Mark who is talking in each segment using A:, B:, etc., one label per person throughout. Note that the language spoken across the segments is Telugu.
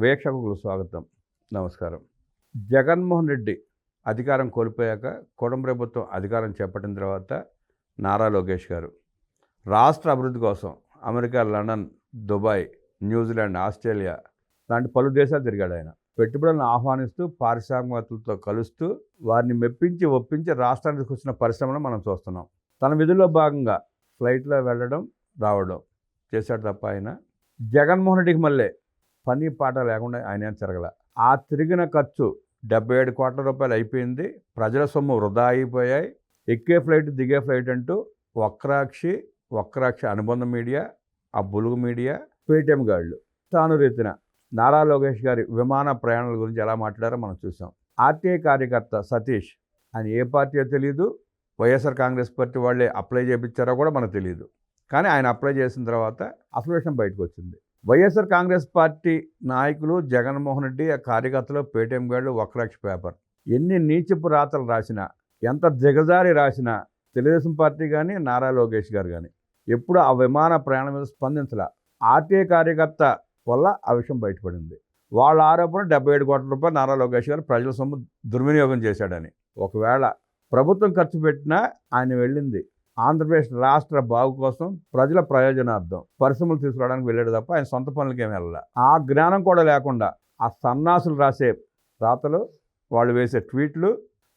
A: వీక్షకులకు స్వాగతం. నమస్కారం. జగన్మోహన్ రెడ్డి అధికారం కోల్పోయాక కుటుంబ ప్రభుత్వం అధికారం చేపట్టిన తర్వాత నారా లోకేష్ గారు. రాష్ట్ర అభివృద్ధి కోసం America London Dubai New Zealand Australia లాంటి పలు దేశాలు తిరిగాడు ఆయన. పెట్టుబడులను ఆహ్వానిస్తూ పారిశ్రామికవేత్తలతో కలుస్తూ వారిని మెప్పించి ఒప్పించి రాష్ట్రానికి వచ్చిన పరిశ్రమను మనం చూస్తున్నాం. తన విధుల్లో భాగంగా ఫ్లైట్లో వెళ్ళడం రావడం చేశాడు తప్ప ఆయన. జగన్మోహన్ రెడ్డికి మళ్ళీ పని పాట లేకుండా ఆయన ఏం తిరగల. ఆ తిరిగిన ఖర్చు డెబ్బై ఏడు కోట్ల రూపాయలు అయిపోయింది. ప్రజల సొమ్ము వృధా అయిపోయాయి. ఎక్కే ఫ్లైట్ దిగే ఫ్లైట్ అంటూ వక్రాక్షి వక్రాక్షి అనుబంధ మీడియా ఆ బులుగు మీడియా పేటీఎం గాళ్ళు. తాను రీతిన నారా లోకేష్ గారి విమాన ప్రయాణాల గురించి ఎలా మాట్లాడారో మనం చూసాం. ఆర్టీఐ కార్యకర్త సతీష్ ఆయన ఏ పార్టీయో తెలియదు వైఎస్ఆర్ కాంగ్రెస్ పార్టీ వాళ్ళే అప్లై చేయించారో కూడా మనకు తెలియదు కానీ ఆయన అప్లై చేసిన తర్వాత అసలు బయటకు వచ్చింది. వైఎస్ఆర్ కాంగ్రెస్ పార్టీ నాయకులు జగన్మోహన్ రెడ్డి ఆ కార్యకర్తలు పేటీఎం గాళ్ళు వక్రాక్ష పేపర్. ఎన్ని నీచపు రాతలు రాసినా ఎంత దిగజారి రాసినా తెలుగుదేశం పార్టీ కానీ నారా లోకేష్ గారు కానీ ఎప్పుడు ఆ విమాన ప్రయాణం మీద స్పందించలా. ఆర్టీఐ కార్యకర్త వల్ల ఆ విషయం బయటపడింది. వాళ్ళ ఆరోపణ డెబ్బై ఏడు కోట్ల రూపాయలు నారా లోకేష్ గారు ప్రజల సొమ్ము దుర్వినియోగం చేశాడని. ఒకవేళ ప్రభుత్వం ఖర్చు పెట్టినా ఆయన వెళ్ళింది. ఆంధ్రప్రదేశ్ రాష్ట్ర బాగు కోసం ప్రజల ప్రయోజనార్థం పరిశ్రమలు తీసుకురావడానికి వెళ్ళాడు తప్ప ఆయన సొంత పనులకి ఏమి వెళ్ళాలి. ఆ జ్ఞానం కూడా లేకుండా ఆ సన్నాసులు రాసే రాతలు వాళ్ళు వేసే ట్వీట్లు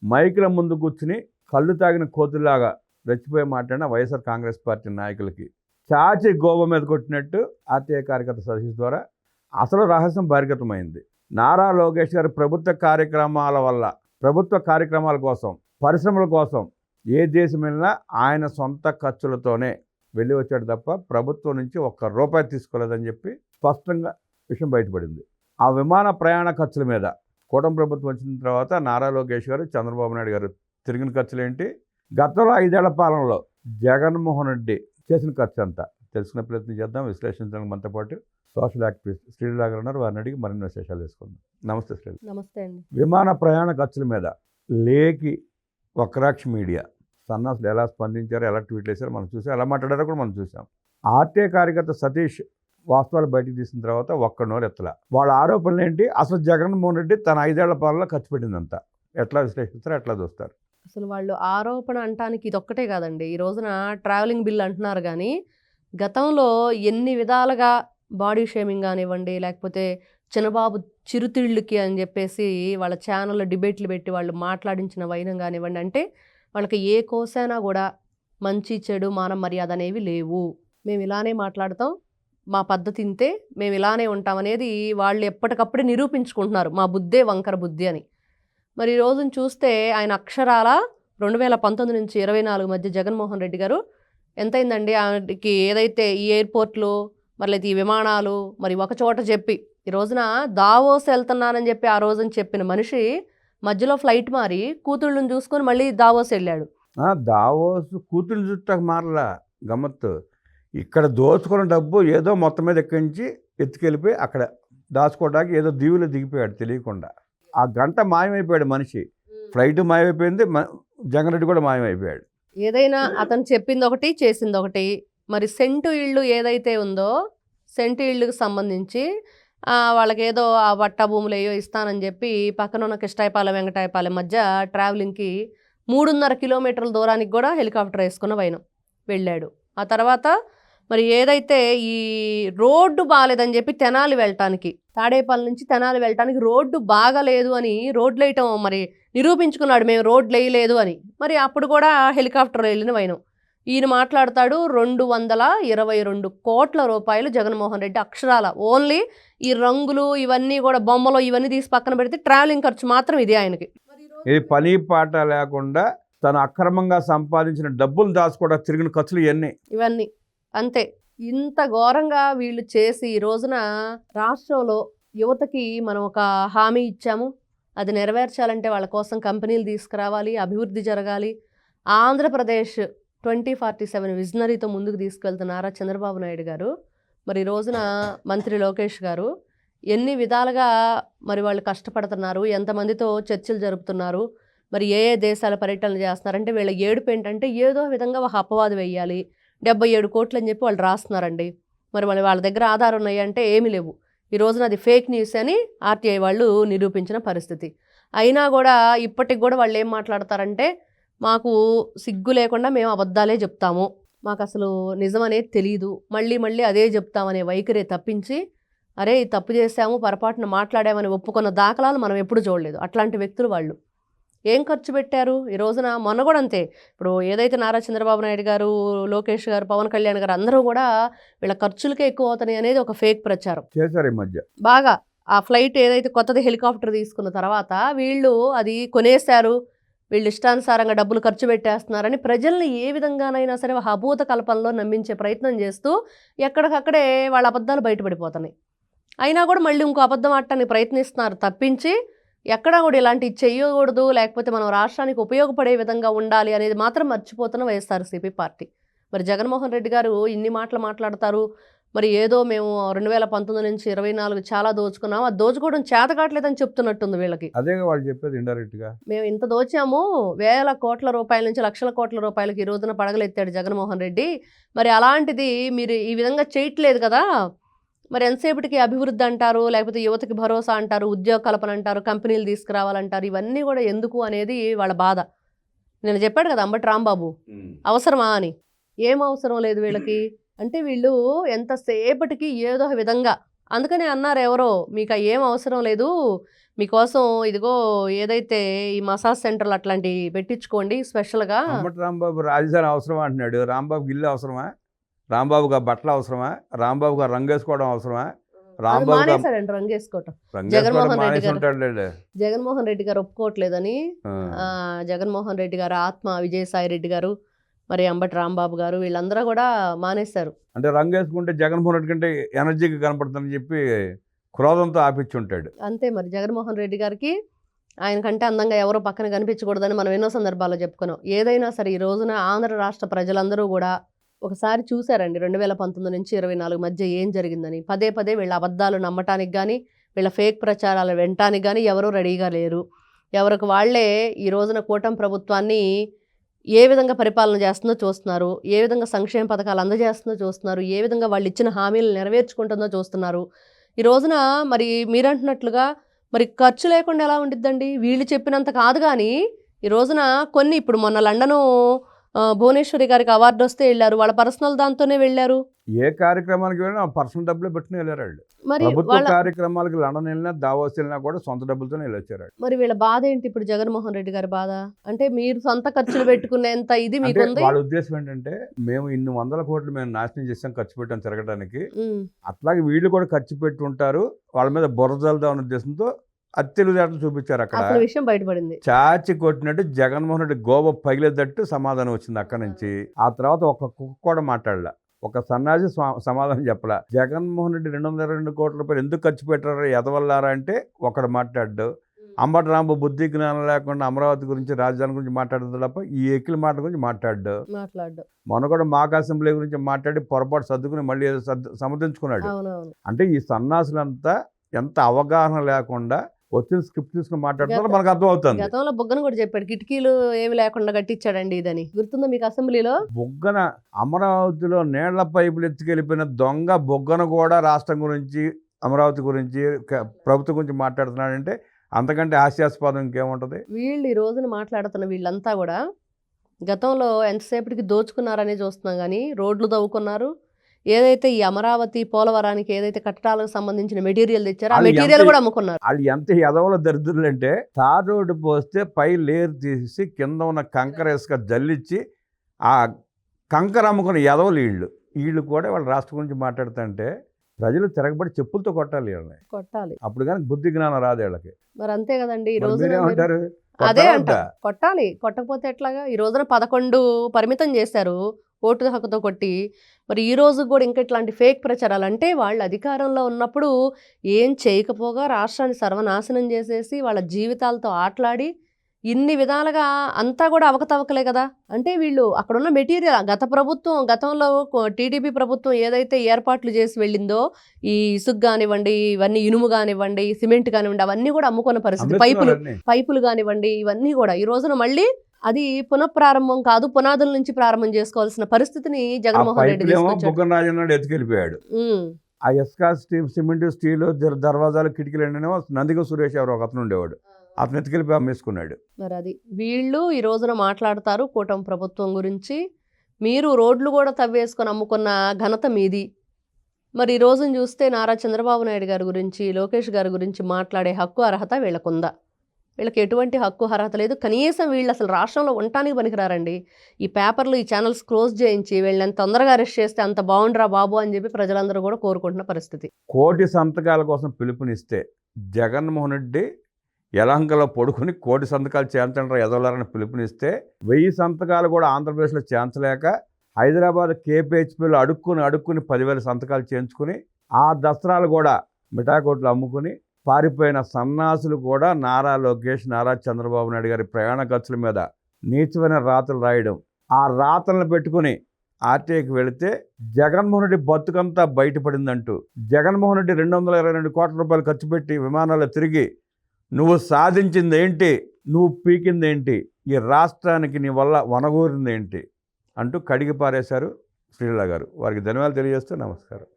A: మైకుల ముందు కూర్చుని కళ్ళు తాగిన కోతుల్లాగా రెచ్చిపోయి మాట్లాడిన వైఎస్ఆర్ కాంగ్రెస్ పార్టీ నాయకులకి. చాచి గోవ మీద కొట్టినట్టు ఆర్టీఐ కార్యకర్త సదస్సు ద్వారా అసలు రహస్యం బహిర్గతమైంది. నారా లోకేష్ గారి ప్రభుత్వ కార్యక్రమాల వల్ల ప్రభుత్వ కార్యక్రమాల కోసం పరిశ్రమల కోసం ఏ దేశం వెళ్ళినా ఆయన సొంత ఖర్చులతోనే వెళ్ళి వచ్చాడు తప్ప ప్రభుత్వం నుంచి ఒక్క రూపాయి తీసుకోలేదని చెప్పి స్పష్టంగా విషయం బయటపడింది. ఆ విమాన ప్రయాణ ఖర్చుల మీద కూటమి ప్రభుత్వం వచ్చిన తర్వాత నారా లోకేష్ గారు చంద్రబాబు నాయుడు గారు తిరిగిన ఖర్చులు ఏంటి గతంలో ఐదేళ్ళ పాలనలో జగన్మోహన్ రెడ్డి చేసిన ఖర్చు అంతా తెలుసుకునే ప్రయత్నం చేద్దాం విశ్లేషించడానికి మనతో పాటు సోషల్ యాక్టివిస్ట్ శ్రీలా గారు ఉన్నారు. వారిని అడిగి మరిన్ని విశేషాలు తీసుకుందాం నమస్తే శ్రీల.
B: నమస్తే అండి.
A: విమాన ప్రయాణ ఖర్చుల మీద లేకి వక్రాక్ష మీడియా. సన్నాసులు ఎలా స్పందించారో ఎలా ట్వీట్లు వేశారో మనం చూసాం. ఎలా మాట్లాడారో కూడా మనం చూసాం. ఆర్టీఐ కార్యకర్త సతీష్ వాస్తవాలు బయటకు తీసిన తర్వాత ఒక్క నోరు ఎత్తల. వాళ్ళ ఆరోపణలు ఏంటి? అసలు జగన్మోహన్ రెడ్డి తన ఐదేళ్ళ పాలనలో ఖర్చు పెట్టిందంతా. ఎట్లా విశ్లేషిస్తారు ఎట్లా చూస్తారు?
B: అసలు వాళ్ళు ఆరోపణ అంటానికి ఇది ఒక్కటే కాదండి. ఈ రోజున ట్రావెలింగ్ బిల్ అంటున్నారు కానీ గతంలో ఎన్ని విధాలుగా బాడీ షేమింగ్ కానివ్వండి లేకపోతే చిన్నబాబు చిరుతిళ్ళకి అని చెప్పేసి వాళ్ళ ఛానల్లో డిబేట్లు పెట్టి వాళ్ళు మాట్లాడించిన వైనం కానివ్వండి అంటే వాళ్ళకి ఏ కోసైనా కూడా మంచి చెడు మాన మర్యాద అనేవి లేవు. మేము ఇలానే మాట్లాడతాం. మా పద్ధతి ఇంతే. మేము ఇలానే ఉంటాం అనేది వాళ్ళు ఎప్పటికప్పుడే నిరూపించుకుంటున్నారు. మా బుద్ధే వంకర బుద్ధి అని. మరి ఈ రోజును చూస్తే ఆయన అక్షరాల రెండు వేల పంతొమ్మిది నుంచి ఇరవై నాలుగు మధ్య జగన్మోహన్ రెడ్డి గారు ఎంతైందండి? ఆయనకి ఏదైతే ఈ ఎయిర్పోర్ట్లు మరి లేదా ఈ విమానాలు మరి ఒక చోట చెప్పి ఈ రోజున దావోస్ వెళ్తున్నానని చెప్పి ఆ రోజున చెప్పిన మనిషి మధ్యలో ఫ్లైట్ మారి కూతుళ్ళని చూసుకొని మళ్ళీ దావోస్ వెళ్ళాడు.
A: దావోస్ కూతురు చుట్టాక మారలా గమ్మత్తు. ఇక్కడ దోచుకున్న డబ్బు ఏదో మొత్తం మీద ఎక్కించి ఎత్తుకెళ్ళిపోయి అక్కడ దాచుకోవడానికి ఏదో దీవులో దిగిపోయాడు తెలియకుండా. ఆ గంట మాయమైపోయాడు మనిషి. ఫ్లైట్ మాయమైపోయింది మ- జగన్ రెడ్డి కూడా మాయమైపోయాడు.
B: ఏదైనా అతను చెప్పింది ఒకటి చేసింది ఒకటి మరి సెంటు ఇళ్ళు ఏదైతే ఉందో సెంటు ఇళ్ళకి సంబంధించి వాళ్ళకి ఏదో ఆ పట్టా భూములు ఏయో ఇస్తానని చెప్పి పక్కన ఉన్న కిష్టాయపాలెం వెంకటాయపాలెం మధ్య ట్రావెలింగ్కి మూడున్నర కిలోమీటర్ల దూరానికి కూడా హెలికాప్టర్ వేసుకున్న వైనం వెళ్ళాడు. ఆ తర్వాత మరి ఏదైతే ఈ రోడ్డు బాగాలేదని చెప్పి తెనాలి వెళ్ళటానికి తాడేపల్లి నుంచి తెనాలి వెళ్ళటానికి రోడ్డు బాగాలేదు అని రోడ్లు వేయటం మరి నిరూపించుకున్నాడు మేము రోడ్లు వేయలేదు అని. మరి అప్పుడు కూడా హెలికాప్టర్ వెళ్ళిన వైనం. ఈయన మాట్లాడతాడు రెండు వందల ఇరవై రెండు కోట్ల రూపాయలు జగన్మోహన్ రెడ్డి అక్షరాల. ఓన్లీ ఈ రంగులు ఇవన్నీ కూడా బొమ్మలు ఇవన్నీ తీసి పక్కన పెడితే ట్రావెలింగ్ ఖర్చు మాత్రం ఇది ఆయనకి.
A: ఇది పని పాట లేకుండా తను అక్రమంగా సంపాదించిన డబ్బులు దాచుకోవడానికి తిరిగిన ఖర్చులు ఇవన్నీ.
B: ఇవన్నీ. అంతే. ఇంత ఘోరంగా వీళ్ళు చేసి ఈ రోజున రాష్ట్రంలో యువతకి మనం ఒక హామీ ఇచ్చాము. అది నెరవేర్చాలంటే వాళ్ళ కోసం కంపెనీలు తీసుకురావాలి అభివృద్ధి జరగాలి. ఆంధ్రప్రదేశ్ ట్వంటీ ఫార్టీ సెవెన్ విజనరీతో ముందుకు తీసుకెళ్తున్నారా చంద్రబాబు నాయుడు గారు మరి ఈ రోజున మంత్రి లోకేష్ గారు ఎన్ని విధాలుగా మరి వాళ్ళు కష్టపడుతున్నారు ఎంతమందితో చర్చలు జరుపుతున్నారు మరి ఏ ఏ దేశాల పర్యటనలు చేస్తున్నారంటే వీళ్ళ ఏడుపు ఏంటంటే ఏదో విధంగా ఒక అపవాదు వేయాలి డెబ్బై ఏడు కోట్లు అని చెప్పి వాళ్ళు రాస్తున్నారండి. మరి మరి వాళ్ళ దగ్గర ఆధారం ఉన్నాయంటే ఏమీ లేవు. ఈ రోజున అది ఫేక్ న్యూస్ అని ఆర్టీఐ వాళ్ళు నిరూపించిన పరిస్థితి. అయినా కూడా ఇప్పటికి కూడా వాళ్ళు ఏం మాట్లాడతారంటే మాకు సిగ్గు లేకుండా మేము అబద్ధాలే చెప్తాము. మాకు అసలు నిజం అనేది తెలియదు మళ్ళీ మళ్ళీ అదే చెప్తామనే వైఖరే తప్పించి అరే తప్పు చేశాము పొరపాటున మాట్లాడామని ఒప్పుకున్న దాఖలాలు మనం ఎప్పుడు చూడలేదు. అట్లాంటి వ్యక్తులు వాళ్ళు. ఏం ఖర్చు పెట్టారు? ఈ రోజున మొన్న కూడా అంతే. ఇప్పుడు ఏదైతే నారా చంద్రబాబు నాయుడు గారు లోకేష్ గారు పవన్ కళ్యాణ్ గారు అందరూ కూడా వీళ్ళ ఖర్చులకే ఎక్కువ అవుతున్నాయి అనేది ఒక ఫేక్ ప్రచారం.
A: చేశారు ఈ మధ్య.
B: బాగా. ఆ ఫ్లైట్ ఏదైతే కొత్తది హెలికాప్టర్ తీసుకున్న తర్వాత వీళ్ళు అది కొనేశారు. వీళ్ళు ఇష్టానుసారంగా డబ్బులు ఖర్చు పెట్టేస్తున్నారని ప్రజల్ని ఏ విధంగానైనా సరే అభూత కల్పనలో నమ్మించే ప్రయత్నం చేస్తూ ఎక్కడికక్కడే వాళ్ళ అబద్ధాలు బయటపడిపోతున్నాయి. అయినా కూడా మళ్ళీ ఇంకో అబద్ధం ఆడటానికి ప్రయత్నిస్తున్నారు తప్పించి ఎక్కడా కూడా ఇలాంటివి చేయకూడదు లేకపోతే మనం రాష్ట్రానికి ఉపయోగపడే విధంగా ఉండాలి అనేది మాత్రం మర్చిపోతున్న వైఎస్ఆర్సీపీ పార్టీ. మరి జగన్మోహన్ రెడ్డి గారు ఇన్ని మాటలు మాట్లాడతారు మరి ఏదో మేము రెండు వేల పంతొమ్మిది నుంచి ఇరవై నాలుగు చాలా దోచుకున్నాం. అది దోచుకోవడం చేత కావట్లేదని చెప్తున్నట్టుంది వీళ్ళకి.
A: అదే వాళ్ళు చెప్పేది ఇండైరెక్ట్గా
B: మేము ఇంత దోచాము వేల కోట్ల రూపాయల నుంచి లక్షల కోట్ల రూపాయలకి ఈ రోజున పడగలెత్తాడు జగన్మోహన్ రెడ్డి. మరి అలాంటిది మీరు ఈ విధంగా చేయట్లేదు కదా? మరి ఎంతసేపటికి అభివృద్ధి అంటారు లేకపోతే యువతకి భరోసా అంటారు ఉద్యోగ కల్పన అంటారు కంపెనీలు తీసుకురావాలంటారు ఇవన్నీ కూడా ఎందుకు అనేది వాళ్ళ బాధ. నేను చెప్పాడు కదా అంబటి రాంబాబు. అవసరమా అని. ఏం అవసరం లేదు వీళ్ళకి? అంటే వీళ్ళు ఎంతసేపటికి ఏదో విధంగా. అందుకనే అన్నారు ఎవరో మీకు ఏం అవసరం లేదు. మీకోసం ఇదిగో ఏదైతే ఈ మసాజ్ సెంటర్లు అట్లాంటివి పెట్టించుకోండి స్పెషల్గా.
A: రాంబాబు రాజధాని అవసరమా అంటున్నాడు. రాంబాబుకి ఇల్లు అవసరమా? రాంబాబుకి ఆ బట్టలు అవసరమా? రాంబాబుకి ఆ రంగు వేసుకోవడం అవసరమా? రాంబాబు
B: రంగు వేసుకోవటం. జగన్మోహన్ రెడ్డి గారు.
A: ఉంటాడులేండి.
B: జగన్మోహన్ రెడ్డి గారు ఒప్పుకోవట్లేదని జగన్మోహన్ రెడ్డి గారు ఆత్మ విజయసాయి రెడ్డి గారు మరి అంబటి రాంబాబు గారు వీళ్ళందరూ కూడా మానేశారు.
A: అంటే రంగు వేసుకుంటే జగన్మోహన్ రెడ్డి కంటే ఎనర్జీగా కనపడుతుందని చెప్పి క్రోధంతో ఆపిచ్చి ఉంటాడు
B: అంతే మరి జగన్మోహన్ రెడ్డి గారికి ఆయన కంటే అందంగా ఎవరో పక్కన కనిపించకూడదని మనం ఎన్నో సందర్భాల్లో చెప్పుకున్నాం. ఏదైనా సరే ఈ రోజున ఆంధ్ర రాష్ట్ర ప్రజలందరూ కూడా ఒకసారి చూశారండి రెండు వేల పంతొమ్మిది నుంచి ఇరవై నాలుగు మధ్య ఏం జరిగిందని. పదే పదే వీళ్ళ అబద్ధాలు నమ్మటానికి కానీ వీళ్ళ ఫేక్ ప్రచారాలు వినటానికి కానీ ఎవరూ రెడీగా లేరు. ఎవరికి వాళ్ళే ఈ రోజున కూటమి ప్రభుత్వాన్ని ఏ విధంగా పరిపాలన చేస్తుందో చూస్తున్నారు ఏ విధంగా సంక్షేమ పథకాలు అందజేస్తుందో చూస్తున్నారు ఏ విధంగా వాళ్ళు ఇచ్చిన హామీలు నెరవేర్చుకుంటుందో చూస్తున్నారు. ఈ రోజున మరి మీరంటున్నట్లుగా మరి ఖర్చు లేకుండా ఎలా ఉండిద్దండి? వీళ్ళు చెప్పినంత కాదు కానీ ఈ రోజున కొన్ని ఇప్పుడు మొన్న లండను భువనేశ్వరి గారికి అవార్డు వస్తే వెళ్ళారు. వాళ్ళ పర్సనల్ దాంతోనే వెళ్ళారు.
A: ఏ కార్యక్రమానికి వెళ్ళినా పర్సనల్ డబ్బులే పెట్టుకుని వెళ్ళారు వాళ్ళు
B: మరి
A: ప్రభుత్వ కార్యక్రమాలకు లండన్ వెళ్ళినా దావోస్ వెళ్ళినా కూడా సొంత డబ్బులతోనే వెళ్ళొచ్చారు వాళ్ళు.
B: మరి వీళ్ళ బాధ ఏంటి ఇప్పుడు జగన్మోహన్ రెడ్డి గారి బాధ? అంటే మీరు సొంత ఖర్చులు పెట్టుకునేంత ఇది మీకుంది?
A: వాళ్ళ ఉద్దేశం ఏంటంటే మేము ఇన్ని వందల కోట్లు మేము నాశనం చేసాం ఖర్చు పెట్టాం తిరగడానికి. అట్లాగే వీళ్ళు కూడా ఖర్చు పెట్టి ఉంటారు వాళ్ళ మీద బుర్ర జల్దాం అనే ఉద్దేశంతో అత్యలుదాటలు చూపించారు అక్కడ.
B: విషయం బయటపడింది.
A: చాచి కొట్టినట్టు జగన్మోహన్ రెడ్డి గోబ పగిలేదట్టు సమాధానం వచ్చింది అక్కడి నుంచి. ఆ తర్వాత ఒక కుక్క కూడా మాట్లాడలే. ఒక సన్నాసి సమాధానం చెప్పలా. జగన్మోహన్ రెడ్డి రెండు వందల రెండు కోట్ల రూపాయలు ఎందుకు ఖర్చు పెట్టారో ఎదవల్లారా అంటే ఒకడు మాట్లాడు అంబటి రాంబ బుద్ధి జ్ఞానం లేకుండా అమరావతి గురించి రాజధాని గురించి మాట్లాడదు తప్ప ఈ ఎక్కిల మాటల గురించి మాట్లాడు
B: మాట్లాడు
A: మొన్న కూడా మాక్ అసెంబ్లీ గురించి మాట్లాడి పొరపాటు సర్దుకుని మళ్ళీ సమర్థించుకున్నాడు అంటే ఈ సన్నాసులంతా ఎంత అవగాహన లేకుండా వచ్చిన స్క్రిప్ట్ తీసుకుని మాట్లాడుతున్నారో మనకు అర్థమవుతుంది.
B: గతంలో బుగ్గన కూడా చెప్పాడు కిటికీలు ఏమి లేకుండా కట్టించాడండి ఇదని. గుర్తుందా మీకు అసెంబ్లీలో?
A: బొగ్గన అమరావతిలో నీళ్ళ పైపులు ఎత్తుకెళ్ళిపోయిన దొంగ బొగ్గన కూడా రాష్ట్రం గురించి అమరావతి గురించి క- ప్రభుత్వం గురించి మాట్లాడుతున్నాడంటే అంతకంటే హాస్యాస్పదం ఇంకేముంటుంది?
B: వీళ్ళు ఈ రోజున మాట్లాడుతున్న వీళ్ళంతా కూడా గతంలో ఎంతసేపటికి దోచుకున్నారనే చూస్తున్నాం కానీ రోడ్లు తవ్వుకున్నారు ఏదైతే ఈ అమరావతి పోలవరానికి ఏదైతే కట్టడాలకు సంబంధించిన మెటీరియల్ తెచ్చారో ఆ మెటీరియల్ కూడా అమ్ముకున్నారు.
A: వాళ్ళు ఎంత ఎదవల దరిద్రులు అంటే తార్ రోడ్డు పోస్తే పై లేరు తీసి కింద ఉన్న కంకర ఇసుక జల్లిచ్చి ఆ కంకర అమ్ముకున్న ఎదవలు వీళ్ళు. వీళ్ళు కూడా వాళ్ళ రాష్ట్రం గురించి మాట్లాడుతుంటే ప్రజలు తిరగబడి చెప్పులతో కొట్టాలి వీళ్ళని.
B: కొట్టాలి.
A: అప్పుడు కానీ బుద్ధి జ్ఞానం రాదు వీళ్ళకి.
B: మరి అంతే కదండి ఈ
A: మీరేమంటారు?
B: అదే అంట? కొట్టాలి. కొట్టకపోతే ఎట్లాగా? ఈ రోజున పదకొండు పరిమితం చేశారు. ఓటు హక్కుతో కొట్టి మరి ఈ రోజు కూడా ఇంకా ఇట్లాంటి ఫేక్ ప్రచారాలు అంటే వాళ్ళు అధికారంలో ఉన్నప్పుడు ఏం చేయకపోగా రాష్ట్రాన్ని సర్వనాశనం చేసేసి వాళ్ళ జీవితాలతో ఆటలాడి ఇన్ని విధాలుగా అంతా కూడా అవకతవకలే కదా. అంటే వీళ్ళు అక్కడున్న మెటీరియల్ గత ప్రభుత్వం గతంలో టీడీపీ ప్రభుత్వం ఏదైతే ఏర్పాట్లు చేసి వెళ్ళిందో ఈ ఇసుక కానివ్వండి ఇవన్నీ ఇనుము కానివ్వండి సిమెంట్ కానివ్వండి అవన్నీ కూడా అమ్ముకున్న పరిస్థితి. పైపులు. పైపులు కానివ్వండి ఇవన్నీ కూడా. ఈ రోజున మళ్ళీ అది పునఃప్రారంభం కాదు పునాదుల నుంచి ప్రారంభం చేసుకోవాల్సిన పరిస్థితిని జగన్మోహన్ రెడ్డి
A: బుగ్గన రాజన్నాడు ఎత్తుకెళ్ళిపోయాడు. ఆ స్టీల్ సిమెంట్ స్టీలు దర్- దర్వాజాలు కిటికీలు ఏంటనేమో నందిగ సురేష్ ఎవరు ఒక అతను ఉండేవాడు. అతను ఎత్తుకెళ్ళి అమ్మేసుకున్నాడు.
B: మరి అది వీళ్ళు ఈ రోజున మాట్లాడతారు కూటమి ప్రభుత్వం గురించి. మీరు రోడ్లు కూడా తవ్వేసుకొని అమ్ముకున్న ఘనత మీది. మరి ఈ రోజున చూస్తే నారా చంద్రబాబు నాయుడు గారి గురించి లోకేష్ గారి గురించి మాట్లాడే హక్కు అర్హత వీళ్ళకుందా? వీళ్ళకి ఎటువంటి హక్కు అర్హత లేదు. కనీసం వీళ్ళు అసలు రాష్ట్రంలో ఉండటానికి పనికిరారండి. ఈ పేపర్లు ఈ ఛానల్స్ క్లోజ్ చేయించి వీళ్ళని ఎంత తొందరగా అరెస్ట్ చేస్తే అంత బాగుండరా బాబు అని చెప్పి ప్రజలందరూ కూడా కోరుకుంటున్న పరిస్థితి.
A: కోటి సంతకాల కోసం పిలుపునిస్తే జగన్మోహన్ రెడ్డి యలంకలో పడుకుని కోటి సంతకాలు చేర్చండి ఎదవలారని పిలుపునిస్తే వెయ్యి సంతకాలు కూడా ఆంధ్రప్రదేశ్లో చేర్చలేక హైదరాబాద్ కేపీహెచ్పీలో అడుక్కుని అడుక్కుని పదివేల సంతకాలు చేయించుకుని ఆ దసరాలు కూడా మిఠాకోట్లు అమ్ముకుని పారిపోయిన సన్నాసులు కూడా నారా లోకేష్ నారా చంద్రబాబు నాయుడు గారి ప్రయాణ ఖర్చుల మీద నీచమైన రాతలు రాయడం. ఆ రాతలను పెట్టుకుని ఆర్టీఐకి వెళితే జగన్మోహన్ రెడ్డి బతుకంతా బయటపడిందంటూ జగన్మోహన్ రెడ్డి రెండు వందల ఇరవై రెండు కోట్ల రూపాయలు ఖర్చు పెట్టి విమానాల్లో తిరిగి నువ్వు సాధించింది ఏంటి నువ్వు పీకింది ఏంటి ఈ రాష్ట్రానికి నీ వల్ల వనగూరింది ఏంటి అంటూ కడిగి పారేశారు శ్రీలా గారు వారికి ధన్యవాదాలు తెలియజేస్తూ నమస్కారం.